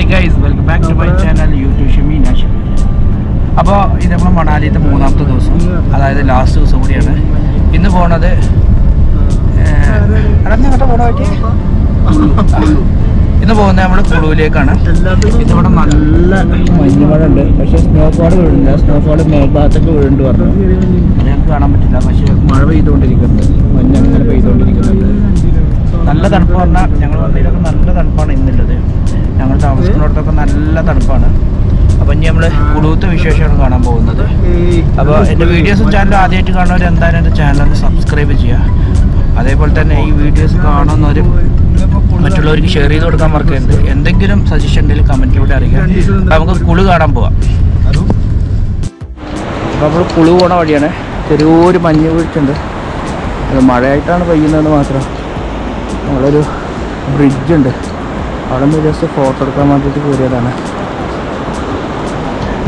Hi guys welcome back to my channel YouTube Shami Nash അപ്പോൾ ഇത് നമ്മൾ മണാലിയിലത്തെ മൂന്നാമത്തെ ദിവസം അതായത് ലാസ്റ്റ് ദിവസം കൂടിയാണ്. ഇന്ന് പോണത് ഇന്ന് പോകുന്നത് നമ്മൾ കുളുവിലേക്കാണ് ഇതിവിടെ നല്ല മഞ്ഞുമഴ ഉണ്ട് പക്ഷേ സ്നോഫോൾ വീഴുന്നില്ല. സ്നോഫോൾ മേൽഭാഗത്തൊക്കെ വീഴുന്നുണ്ട് പറഞ്ഞു. ഞങ്ങൾക്ക് കാണാൻ പറ്റില്ല. പക്ഷേ മഴ പെയ്തുകൊണ്ടിരിക്കുന്നുണ്ട്. മഞ്ഞ് അങ്ങനെ പെയ്തുകൊണ്ടിരിക്കുന്നുണ്ട്. തണുപ്പ് പറഞ്ഞാൽ ഞങ്ങൾ വന്നതിലൊക്കെ നല്ല തണുപ്പാണ് ഇന്നുള്ളത്. ഞങ്ങൾ താമസിക്കുന്നിടത്തൊക്കെ നല്ല തണുപ്പാണ്. അപ്പം ഇനി നമ്മൾ കുടുവത്തെ വിശേഷമാണ് കാണാൻ പോകുന്നത്. അപ്പോൾ എന്റെ വീഡിയോസും ചാനൽ ആദ്യമായിട്ട് കാണുന്നവർ എന്തായാലും എന്റെ ചാനൽ ഒന്ന് സബ്സ്ക്രൈബ് ചെയ്യുക അതേപോലെ തന്നെ ഈ വീഡിയോസ് കാണുന്നവർ മറ്റുള്ളവർക്ക് ഷെയർ ചെയ്ത് കൊടുക്കാൻ മറക്കരുത്. എന്തെങ്കിലും സജഷൻ ഉണ്ടെങ്കിൽ കമന്റിലൂടെ അറിയിക്കുക. നമുക്ക് കുളു കാണാൻ പോവാം. നമ്മൾ കുളു പോണ വഴിയാണ്. ചെറിയൊരു മഞ്ഞ് വീഴ്ചയുണ്ട്. മഴയായിട്ടാണ് പെയ്യുന്നതെന്ന് മാത്രം. നമ്മളൊരു ബ്രിഡ്ജ് ഉണ്ട്. അവിടെ നിന്ന് ജസ്റ്റ് ഫോട്ടോ എടുക്കാൻ വേണ്ടിയിട്ട് കയറിയതാണ്.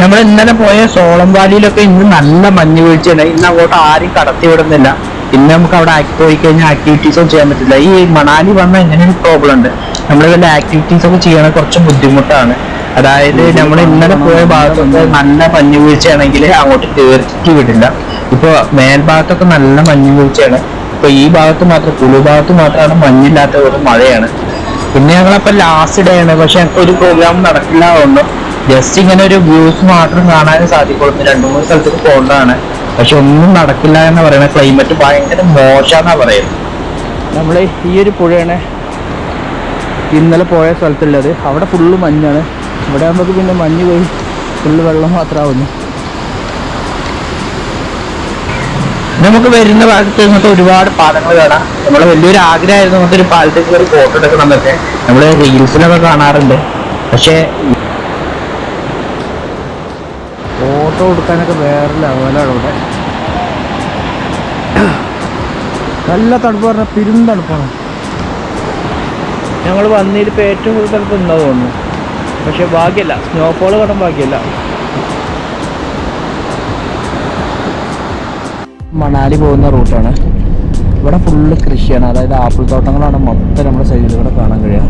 നമ്മൾ ഇന്നലെ പോയ സോളം വാലിയിലൊക്കെ ഇന്ന് നല്ല മഞ്ഞ് വീഴ്ചയാണ്. ഇന്ന് അങ്ങോട്ട് ആരും കടത്തി വിടുന്നില്ല. ഇന്ന് നമുക്ക് അവിടെ പോയി കഴിഞ്ഞാൽ ആക്ടിവിറ്റീസ് ഒന്നും ചെയ്യാൻ പറ്റില്ല. ഈ മണാലി വന്ന ഇങ്ങനെ പ്രോബ്ലം ഉണ്ട്. നമ്മൾ വല്ല ആക്ടിവിറ്റീസ് ഒക്കെ ചെയ്യണ കുറച്ച് ബുദ്ധിമുട്ടാണ്. അതായത് നമ്മൾ ഇന്നലെ പോയ ഭാഗത്തൊക്കെ നല്ല മഞ്ഞ് വീഴ്ചയാണെങ്കിൽ അങ്ങോട്ട് കയറ്റി വിടില്ല. ഇപ്പൊ മേൽഭാഗത്തൊക്കെ നല്ല മഞ്ഞ് വീഴ്ചയാണ്. ഇപ്പൊ ഈ ഭാഗത്ത് മാത്രം കുളു ഭാഗത്ത് മാത്രമാണ് മഞ്ഞില്ലാത്ത ഒരു മഴയാണ്. പിന്നെ ഞങ്ങളപ്പോ ലാസ്റ്റ് ഡേ ആണ്. പക്ഷെ ഞങ്ങൾക്ക് ഒരു പ്രോഗ്രാം നടക്കില്ല ഒന്നും ജസ്റ്റ് ഇങ്ങനെ ഒരു വ്യൂസ് മാത്രം കാണാൻ സാധിക്കുള്ളൂ. രണ്ടു മൂന്ന് സ്ഥലത്തേക്ക് പോകേണ്ടതാണ്. പക്ഷെ ഒന്നും നടക്കില്ല എന്ന് പറയുന്നത് ക്ലൈമറ്റ് ഭയങ്കര മോശമെന്നാ പറയുന്നത് നമ്മൾ ഈ ഒരു പുഴയാണ് ഇന്നലെ പോയ സ്ഥലത്തുള്ളത്. അവിടെ ഫുള്ള് മഞ്ഞാണ്. ഇവിടെ ആകുമ്പോൾ പിന്നെ മഞ്ഞ് പോയി ഫുള്ള് വെള്ളം മാത്രമാവുന്നു നമുക്ക് വരുന്ന ഭാഗത്ത് ഇങ്ങോട്ട് ഒരുപാട് പാലങ്ങൾ കാണാം. നമ്മളെ വലിയൊരു ആഗ്രഹമായിരുന്നു നമുക്ക് ഒരു പാലത്തിൽ കയറി ഫോട്ടോ എടുക്കണം എന്നൊക്കെ നമ്മൾ റീൽസിലൊക്കെ കാണാറുണ്ട്. പക്ഷേ ഫോട്ടോ എടുക്കാനൊക്കെ വേറെ ലെവലാണ് ഇവിടെ. നല്ല തണുപ്പ് പറഞ്ഞാൽ പെരും തണുപ്പാണ് ഞങ്ങൾ വന്നതിലിപ്പോൾ ഏറ്റവും കൂടുതൽ തണുപ്പ് ഉണ്ടാവുന്നു പക്ഷെ ഭാഗ്യമല്ല സ്നോഫോൾ കാണാൻ ഭാഗ്യമല്ല മണാലി പോകുന്ന റൂട്ടാണ്. ഇവിടെ ഫുള്ള് കൃഷിയാണ്. അതായത് ആപ്പിൾ തോട്ടങ്ങളാണ് മൊത്തം നമ്മുടെ സൈഡിൽ ഇവിടെ കാണാൻ കഴിയുക.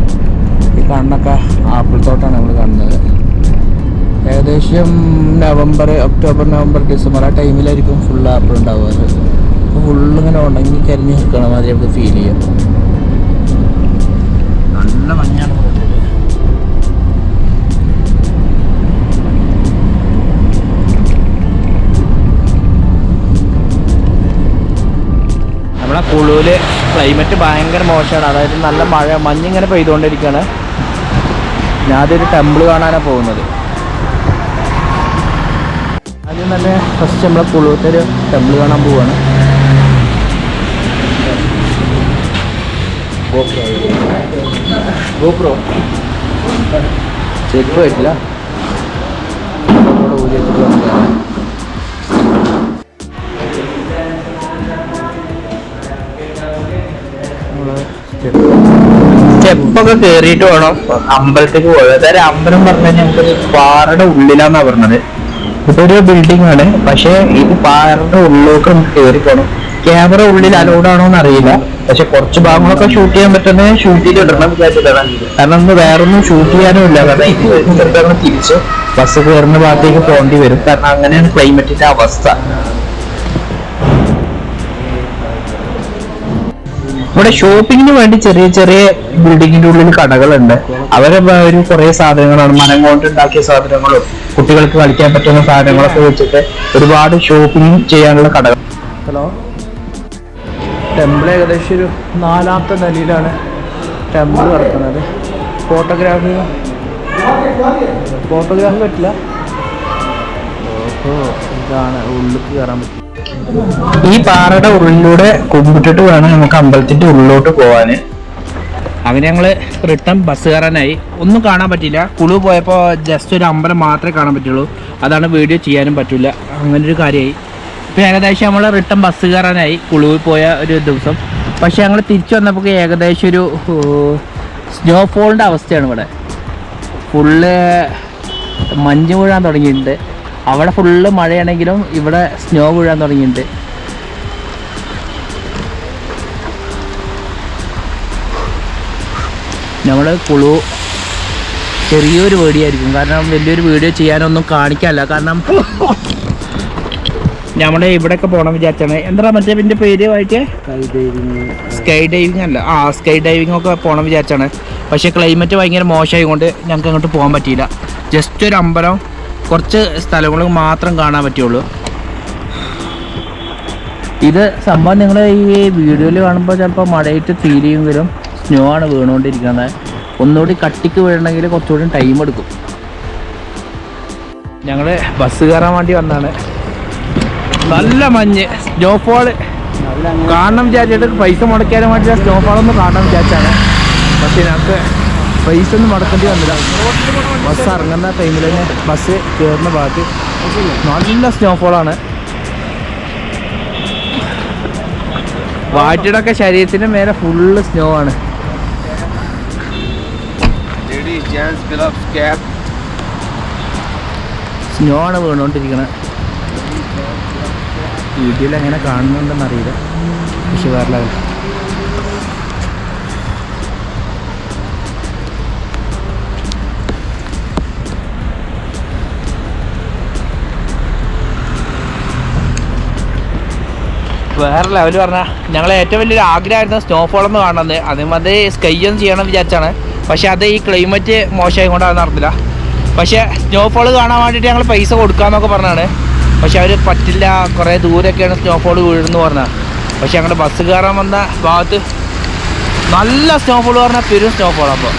ഈ കാണുന്നൊക്കെ ആപ്പിൾ തോട്ടമാണ് നമ്മൾ കാണുന്നത്. ഏകദേശം നവംബർ ഒക്ടോബർ നവംബർ ഡിസംബർ ആ ടൈമിലായിരിക്കും ഫുൾ ആപ്പിൾ ഉണ്ടാവുക. അപ്പോൾ ഫുള്ളിങ്ങനെ ഉണങ്ങി കരിഞ്ഞ് നിൽക്കണ മാതിരി നമുക്ക് ഫീൽ ചെയ്യാം. കുളുവിൽ ക്ലൈമറ്റ് ഭയങ്കര മോശമാണ്. അതായത് നല്ല മഴ മഞ്ഞിങ്ങനെ പെയ്തുകൊണ്ടിരിക്കുകയാണ്. ഞാൻ അതൊരു ടെമ്പിൾ കാണാനാണ് പോകുന്നത്. ആദ്യം തന്നെ ഫസ്റ്റ് നമ്മളെ കുളുവത്തെ ഒരു ടെമ്പിൾ കാണാൻ പോവാണ്. ഗോപ്രോ ഊരി വെച്ചിട്ട് സ്റ്റെപ്പൊക്കെ കേറിയിട്ട് വേണം? അമ്പലത്തേക്ക് പോയത്. അതായത് അമ്പലം പറഞ്ഞു കഴിഞ്ഞാൽ പാറയുടെ ഉള്ളിലാന്നാ പറഞ്ഞത്. ഇതൊരു ബിൽഡിംഗ് ആണ്. പക്ഷെ ഇത് പാറയുടെ ഉള്ളിലേക്ക് നമുക്ക് കയറി പോകണം ക്യാമറ ഉള്ളിൽ അലൗഡ് ആണോ എന്ന് അറിയില്ല പക്ഷെ കുറച്ച് ഭാഗങ്ങളൊക്കെ ഷൂട്ട് ചെയ്യാൻ പറ്റുന്ന ഷൂട്ട് ചെയ്ത് ഇടണം വിചാരിച്ചിട്ടാണ് കാരണം ഇന്ന് വേറൊന്നും ഷൂട്ട് ചെയ്യാനും ഇല്ല. കാരണം ഇത് തിരിച്ച് ബസ് കയറുന്ന ഭാഗത്തേക്ക് പോകേണ്ടി വരും. കാരണം അങ്ങനെയാണ് ക്ലൈമറ്റിന്റെ അവസ്ഥ. ഇവിടെ ഷോപ്പിങ്ങിന് വേണ്ടി ചെറിയ ചെറിയ ബിൽഡിങ്ങിന്റെ ഉള്ളിൽ കടകളുണ്ട്. അവരെ ഒരു കുറെ സാധനങ്ങളാണ്. മരം കൊണ്ട് ഉണ്ടാക്കിയ സാധനങ്ങളും കുട്ടികൾക്ക് കളിക്കാൻ പറ്റുന്ന സാധനങ്ങളൊക്കെ വെച്ചിട്ട് ഒരുപാട് ഷോപ്പിംഗ് ചെയ്യാനുള്ള കടകൾ. ഹലോ? ടെമ്പിൾ ഏകദേശം ഒരു നാലാമത്തെ നിലയിലാണ് ടെമ്പിൾ നടക്കുന്നത് ഫോട്ടോഗ്രാഫി ഫോട്ടോഗ്രാഫി പറ്റില്ല. ഓഹോ ഇതാണ് ഉള്ളിൽ കയറാൻ പറ്റും ഈ പാറയുടെ ഉള്ളിലൂടെ കുമ്പിട്ടിട്ട് വേണം നമുക്ക് അമ്പലത്തിന്റെ ഉള്ളിലോട്ട് പോവാന്. അങ്ങനെ ഞങ്ങൾ റിട്ടേൺ ബസ് കയറാനായി ഒന്നും കാണാൻ പറ്റില്ല കുളു പോയപ്പോൾ ജസ്റ്റ് ഒരു അമ്പലം മാത്രമേ കാണാൻ പറ്റുള്ളൂ. അതാണ് വീഡിയോ ചെയ്യാനും പറ്റില്ല അങ്ങനെ ഒരു കാര്യമായി ഇപ്പൊ ഏകദേശം നമ്മൾ റിട്ടേൺ ബസ് കയറാനായി കുളുവിൽ പോയ ഒരു ദിവസം. പക്ഷെ ഞങ്ങൾ തിരിച്ചു വന്നപ്പോൾ ഏകദേശം ഒരു സ്നോഫോളിന്റെ അവസ്ഥയാണ് ഇവിടെ. ഫുള്ള് മഞ്ഞ് വീഴാൻ തുടങ്ങിയിട്ടുണ്ട്. അവിടെ ഫുള്ള് മഴയാണെങ്കിലും ഇവിടെ സ്നോ വീഴാൻ തുടങ്ങിയിട്ടുണ്ട്. നമ്മൾ കുളു ചെറിയൊരു വീഡിയോ കാരണം വലിയൊരു വീഡിയോ ചെയ്യാനൊന്നും കാണിക്കാല്ല കാരണം നമ്മുടെ ഇവിടെയൊക്കെ പോകണം വിചാരിച്ചാണ്. എന്താ മറ്റേ പിന്നെ പേര് ആയിട്ട്? സ്കൈ ഡൈവിങ് അല്ല. ആ സ്കൈ ഡൈവിംഗ് ഒക്കെ പോകണം വിചാരിച്ചാണ്. പക്ഷേ ക്ലൈമറ്റ് ഭയങ്കര മോശമായതുകൊണ്ട് ഞങ്ങൾക്ക് അങ്ങോട്ട് പോകാൻ പറ്റിയില്ല. ജസ്റ്റ് ഒരു അമ്പലം കുറച്ച് സ്ഥലങ്ങൾ മാത്രം കാണാൻ പറ്റുള്ളൂ. ഇത് സംഭവം നിങ്ങൾ ഈ വീഡിയോയിൽ കാണുമ്പോൾ ചിലപ്പോൾ മഴയിട്ട് തീരെയും വരും. സ്നോ ആണ് വീണുകൊണ്ടിരിക്കുന്നത്. ഒന്നുകൂടി കട്ടിക്ക് വീഴണമെങ്കിൽ കുറച്ചുകൂടി ടൈം എടുക്കും. ഞങ്ങൾ ബസ് കയറാൻ വേണ്ടി വന്നതാണ് നല്ല മഞ്ഞ്. സ്നോഫോൾ കാണണം വിചാരിച്ചിട്ട് പൈസ മുടക്കാനും വേണ്ടി സ്നോഫോളൊന്നും കാണണം വിചാരിച്ചാണ്. പക്ഷേ ഞങ്ങൾക്ക് പൈസ ഒന്നും മുടക്കേണ്ടി വന്നില്ല. ബസ് ഇറങ്ങുന്ന ടൈമിൽ തന്നെ ബസ് കയറുന്ന ഭാഗത്ത് നല്ല സ്നോഫോളാണ് വാറ്റിടൊക്കെ ശരീരത്തിന് മേലെ ഫുള്ള് സ്നോ ആണ്. സ്നോ ആണ് വീണുകൊണ്ടിരിക്കണത് വീഡിയോയിൽ എങ്ങനെ കാണുന്നുണ്ടെന്ന് അറിയില്ല. വേറെ ലെവൽ പറഞ്ഞാൽ ഞങ്ങളെ ഏറ്റവും വലിയൊരു ആഗ്രഹമായിരുന്നു സ്നോഫോൾ എന്ന് കാണുന്നത് അതും അത് സ്കൈ ഒന്ന് ചെയ്യണം വിചാരിച്ചാണ്. പക്ഷെ അത് ഈ ക്ലൈമറ്റ് മോശമായി കൊണ്ട് അത് നടന്നില്ല. പക്ഷേ സ്നോഫോൾ കാണാൻ വേണ്ടിയിട്ട് ഞങ്ങൾ പൈസ കൊടുക്കാമെന്നൊക്കെ പറഞ്ഞാണ്. പക്ഷെ അവർ പറ്റില്ല കുറേ ദൂരൊക്കെയാണ് സ്നോഫോൾ വീഴുന്നു പറഞ്ഞാൽ പക്ഷെ ഞങ്ങളുടെ ബസ് കയറാൻ വന്ന ഭാഗത്ത് നല്ല സ്നോഫോൾ പറഞ്ഞാൽ പെരും സ്നോഫോൾ അപ്പോൾ